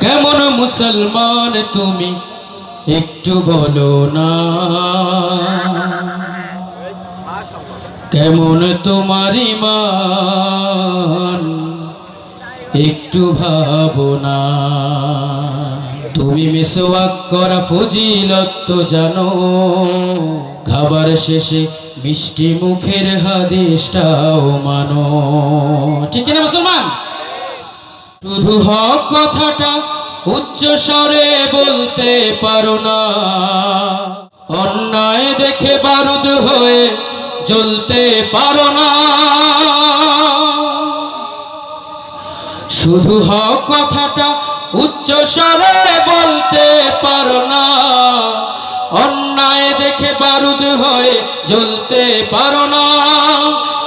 কেমন মুসলমান তুমি? একটু বলো না। কেমন তোমার ইমান? একটু ভাবনা তুমি মেসোয়াক করা ফজিলত জানো। খাবার শেষে মিষ্টি মুখের হাদিসটাও মানো। ঠিক না মুসলমান? শুধু হক কথাটা উচ্চ স্বরে বলতে পারো না। অন্যায় দেখে বারুদ হয়ে জ্বলতে পারো না। শুধু হক কথাটা উচ্চ স্বরে বলতে পারো না। অন্যায় দেখে বারুদ হয়ে জ্বলতে পারো না।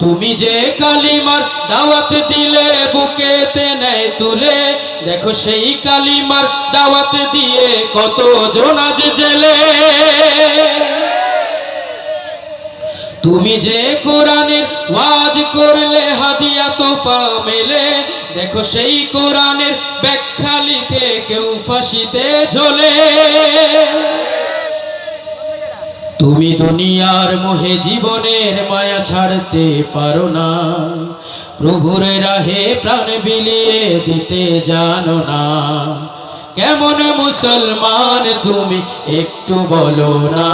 তুমি যে কালিমার দাওয়াত দিলে বুকেতে নেয় তুলে, দেখো সেই কালিমার দাওয়াত দিয়ে কত জোনাজ জেলে। তুমি যে কোরআনের ওয়াজ করলে, হাদিয়া তোফা মেলে, দেখো সেই কোরআনের ব্যাখ্যা লিখে কেউ ফাঁসিতে ঝোলে। তুমি দুনিয়ার মোহে জীবনের মায়া ছাড়তে পারো না। প্রভুর রাহে প্রাণ বিলিয়ে দিতে জানো না। কেমন মুসলমান তুমি একটু বলো না।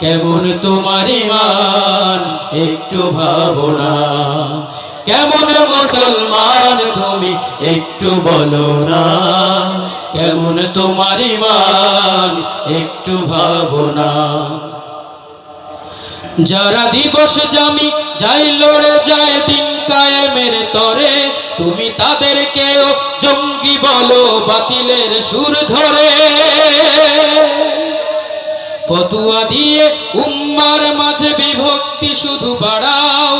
কেমন তোমার ইমান একটু ভাবো না। কেমন মুসলমান তুমি একটু বলো না। কেমন তোমার ইমান? একটু ভাবো না। যারা দিবস জামি যাই লড়ে যায় দিন কায়েমের তরে, তুমি তাদেরকেও জঙ্গি বলো বাতিলের সুর ধরে। ফতুয়া দিয়ে উম্মার মাঝে বিভক্তি শুধু বাড়াও,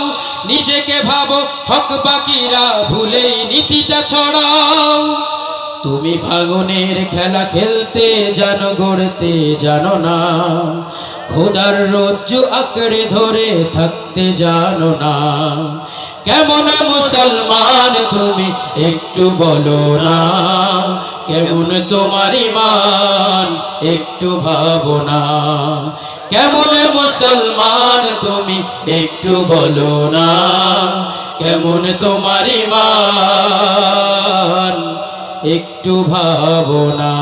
নিজেকে ভাবো হক বাকিরা ভুলেই নীতিটা ছড়াও। তুমি ভাঙনের খেলা খেলতে জানো, গড়তে জানো না। খোদার রজ্জু আঁকড়ে ধরে থাকতে জানো না। কেমন মুসলমান তুমি একটু বলো না। কেমন তোমার ইমান একটু ভাবো না। কেমন মুসলমান তুমি একটু বলো না। কেমন তোমার ইমান একটু ভাবো না